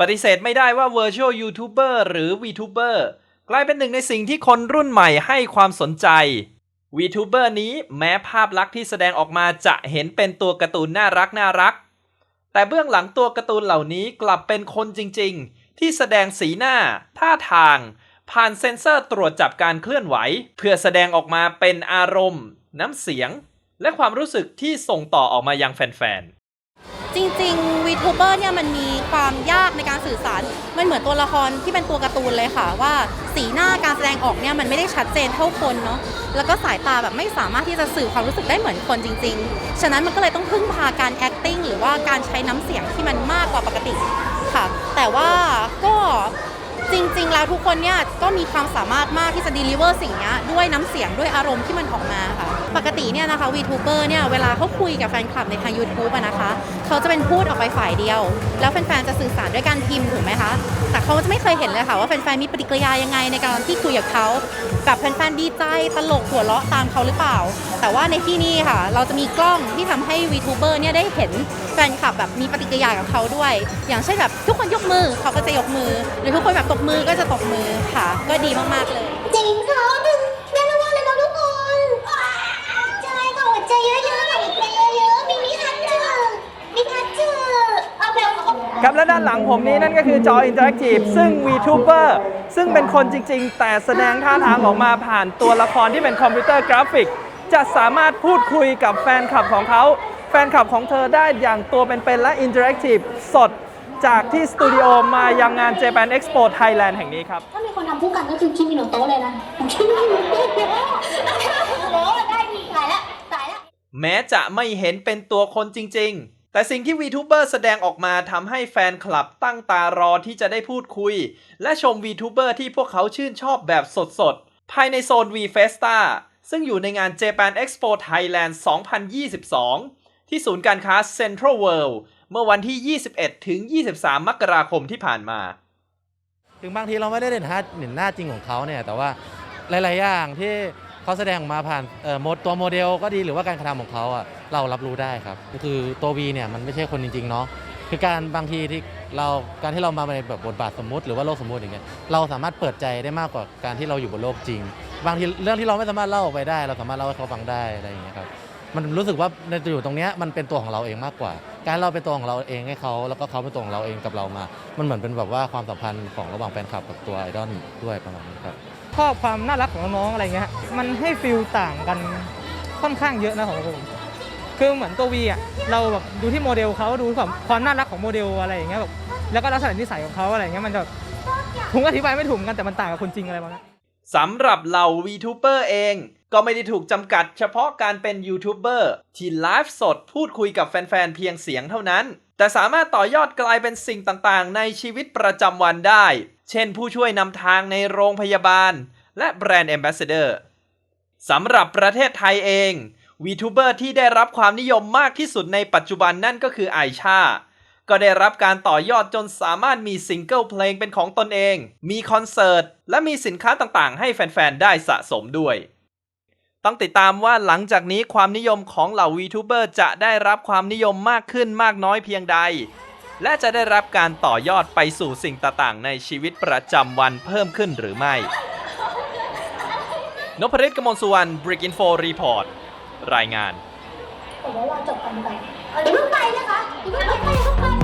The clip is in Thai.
ปฏิเสธไม่ได้ว่า Virtual YouTuber หรือ VTuber กลายเป็นหนึ่งในสิ่งที่คนรุ่นใหม่ให้ความสนใจ VTuber นี้แม้ภาพลักษณ์ที่แสดงออกมาจะเห็นเป็นตัวการ์ตูนน่ารักน่ารัก แต่เบื้องหลังตัวการ์ตูนเหล่านี้กลับเป็นคนจริง ๆ ที่แสดงสีหน้า ท่าทาง ผ่านเซ็นเซอร์ตรวจจับการเคลื่อนไหว เพื่อแสดงออกมาเป็นอารมณ์ น้ำเสียง และความรู้สึกที่ส่งต่อออกมายังแฟน จริงๆวีทูเบอร์เนี่ยมันมีความยากในการสื่อสาร มันเหมือนตัวละครที่เป็นตัวการ์ตูนเลยค่ะ ว่าสีหน้าการแสดงออกเนี่ยมันไม่ได้ชัดเจนเท่าคนเนาะแล้วก็สายตาแบบไม่สามารถที่จะสื่อความรู้สึกได้เหมือนคนจริง ๆ ฉะนั้นมันก็เลยต้องพึ่งพาการ acting หรือว่าการใช้น้ำเสียงที่มันมากกว่าปกติค่ะ แต่ว่าก็ จริง ๆ แล้วทุกคนเนี่ยก็มีความสามารถมากที่จะ deliver สิ่งนี้ด้วยน้ำเสียงด้วยอารมณ์ที่มันออกมาค่ะ ปกติเนี่ยนะคะ VTuber เนี่ยเวลาเขาคุยกับแฟนคลับในทาง YouTube อะนะคะ เขาจะเป็นพูดออกไปฝ่ายเดียว แล้วแฟนๆจะสื่อสารด้วยการพิมพ์ถูกไหมคะ แต่เขาจะไม่เคยเห็นเลยค่ะว่าแฟนๆมีปฏิกิริยายังไงในการที่คุยกับเขาแบบแฟนๆดีใจตลกหัวเราะตามเขาหรือเปล่า แต่ว่าในที่นี่ค่ะ เราจะมีกล้องที่ทำให้ VTuber เนี่ยได้เห็นแฟนคลับแบบมีปฏิกิริยากับเขาด้วย อย่างเช่นแบบทุกคนยกมือเขาก็จะยกมือหรือทุกคนแบบตบมือก็จะตบมือค่ะ ก็ดีมากๆเลยจริงเขาดึงแน่นอนเลยนะทุกคนใช่ค่ะหัวใจเยอะๆค่ะหัวใจเยอะๆมีมีทัชเจอมีทัชเจอเอาแบบครับและด้านหลังผมนี้นั่นก็คือจออินเ r อร์แอคทีฟซึ่ง VTuber ซึ่งเป็นคนจริง ๆ แต่แสดงท่าทางออกมาผ่านตัวละครที่เป็นคอมพิวเตอร์กราฟิก จะสามารถพูดคุยกับแฟนคลับของเขา แฟนคลับของเธอได้อย่างตัวเป็นๆและอินเ r อร์แอคทีฟสด จากที่สตูดิโอมายังงาน Japan Expo Thailand แห่งนี้ครับ ถ้ามีคนทำคู่กันก็คือคิมมิโนโตะเลยนะคิมมิโนโตะโอ้ได้ดีตายละตายละแม้จะไม่เห็นเป็นตัวคนจริง ๆ แต่สิ่งที่ VTuber แสดงออกมาทำให้แฟนคลับตั้งตารอที่จะได้พูดคุย และชม VTuber ที่พวกเขาชื่นชอบแบบสดๆ ภายในโซน V Festa ซึ่งอยู่ในงาน Japan Expo Thailand 2022 ที่ศูนย์การค้า Central World เมื่อวันที่ 21 ถึง 23 มกราคมที่ผ่านมา ถึงบางทีเราไม่ได้เห็นหน้าเห็นหน้าจริงของเขาเนี่ย แต่ว่าหลายๆอย่างที่เขาแสดงออกมาผ่านเอ่อโมดตัวโมเดลก็ดีหรือว่าการกระทำของเขาอะเรารับรู้ได้ครับก็คือตัววีเนี่ยมันไม่ใช่คนจริง ๆ เนาะคือการบางทีที่เราการที่เรามาในแบบบทบาทสมมุติหรือว่าโลกสมมุติอย่างเงี้ยเราสามารถเปิดใจได้มากกว่าการที่เราอยู่บนโลกจริง บางทีเรื่องที่เราไม่สามารถเล่าออกไปได้ เราสามารถเล่าให้เขาฟังได้อะไรอย่างเงี้ยครับ มันรู้สึกว่าในจุดตรงเนี้ยมันเป็นตัวของเราเองมากกว่า การเราเป็นตัวของเราเองให้เขาแล้วก็เขาเป็นตัวของเราเองกับเรามา มันเหมือนเป็นแบบว่าความสัมพันธ์ของระหว่างแฟนคลับกับตัวไอดอลด้วยประมาณนี้ครับชอบความน่ารักของน้องๆอะไรเงี้ยมันให้ฟิลต่างกันค่อนข้างเยอะนะของผมคือเหมือนตัววีอะเราแบบดูที่โมเดลเขาดูความความน่ารักของโมเดลอะไรอย่างเงี้ยแบบแล้วก็ลักษณะนิสัยของเขาอะไรเงี้ยมันจะแบบผมก็อธิบายไม่ถูกกันแต่มันต่างกับคนจริงอะไรประมาณนั้น สำหรับเหล่า VTuber เอง ก็ไม่ได้ถูกจำกัดเฉพาะการเป็น YouTuber ที่ไลฟ์สดพูดคุยกับแฟนๆ เพียงเสียงเท่านั้น แต่สามารถต่อยอดกลายเป็นสิ่งต่างๆ ในชีวิตประจำวันได้ เช่นผู้ช่วยนำทางในโรงพยาบาล และแบรนด์ Ambassador สำหรับประเทศไทยเอง VTuber ที่ได้รับความนิยมมากที่สุดในปัจจุบันนั่นก็คือไอชา ก็ได้รับการต่อยอดจนสามารถมีซิงเกิลเพลงเป็นของตนเอง มีคอนเสิร์ต และมีสินค้าต่างๆ ให้แฟน ๆ ได้สะสมด้วย ต้องติดตามว่าหลังจากนี้ความนิยมของเหล่า VTuber จะได้รับความนิยมมากขึ้นมากน้อยเพียงใด และจะได้รับการต่อยอดไปสู่สิ่งต่างๆ ในชีวิตประจำวันเพิ่มขึ้นหรือไม่นพฤทธิ์กมลสุวรรณ Brick Info Report รายงานผมว่าเราจบกันไป อย่าเพิ่งไปนะคะอย่าเพิ่งไปค่ะอย่าเพิ่งไป